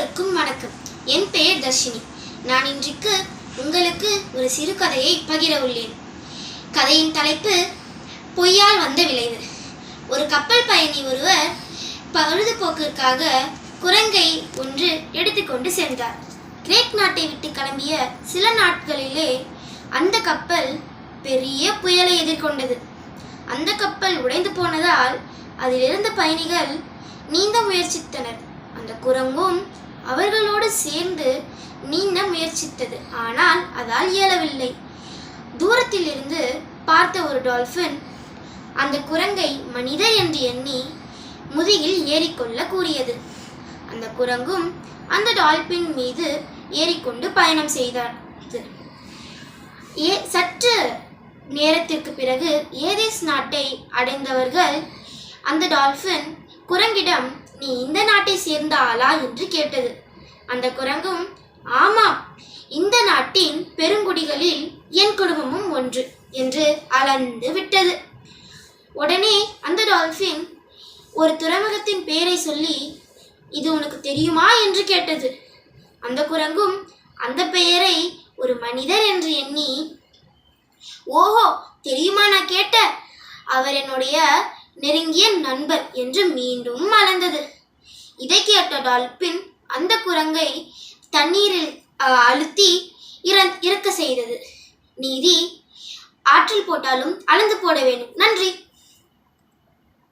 அனைவருக்கும் வணக்கம். என் பெயர் தர்ஷினி. நான் இன்றைக்கு உங்களுக்கு ஒரு சிறு கதையை பகிர உள்ளேன். கதையின் தலைப்பு பொய்யால் வந்த விளைவு ஒரு கப்பல் பயணி ஒருவர் பழுதுபோக்கிற்காக குரங்கை ஒன்று எடுத்துக்கொண்டு சென்றார். கிரேக் நாட்டை விட்டு கிளம்பிய சில நாட்களிலே அந்த கப்பல் பெரிய புயலை எதிர்கொண்டது. அந்த கப்பல் உடைந்து போனதால் அதில் இருந்த பயணிகள் நீந்த முயற்சித்தனர். அந்த குரங்கும் அவர்களோடு சேர்ந்து நீந்த முயற்சித்தது. ஆனால் அதால் இயலவில்லை. தூரத்திலிருந்து பார்த்த ஒரு டால்ஃபின் அந்த குரங்கை மனிதர் என்று எண்ணி முதுகில் ஏறிக்கொள்ள கூறியது. அந்த குரங்கும் அந்த டால்பின் மீது ஏறிக்கொண்டு பயணம் செய்தார் ஏ சற்று நேரத்திற்கு பிறகு ஏதேஸ் நாட்டை அடைந்தவர்கள் அந்த டால்ஃபின் குரங்கிடம் நீ இந்த நாட்டை சேர்ந்த ஆளா என்று கேட்டது. அந்த குரங்கும் ஆமாம் இந்த நாட்டின் பெருங்குடிகளில் என் குடும்பமும் ஒன்று என்று அளந்து விட்டது. உடனே அந்த டால்ஃபின் ஒரு துறைமுகத்தின் பெயரை சொல்லி இது உனக்கு தெரியுமா? என்று கேட்டது. அந்த குரங்கும் அந்த பெயரை ஒரு மனிதர் என்று எண்ணி ஓஹோ தெரியுமா நான் கேட்ட? அவர் என்னுடைய நெருங்கிய நண்பர் என்று மீண்டும் மலர்ந்தது. இதை கேட்ட டால்பின் அந்த குரங்கை தண்ணீரில் அஹ், அழுத்தி இறக்க செய்தது. நீதி ஆற்றில் போட்டாலும் அளந்து போட வேண்டும். நன்றி.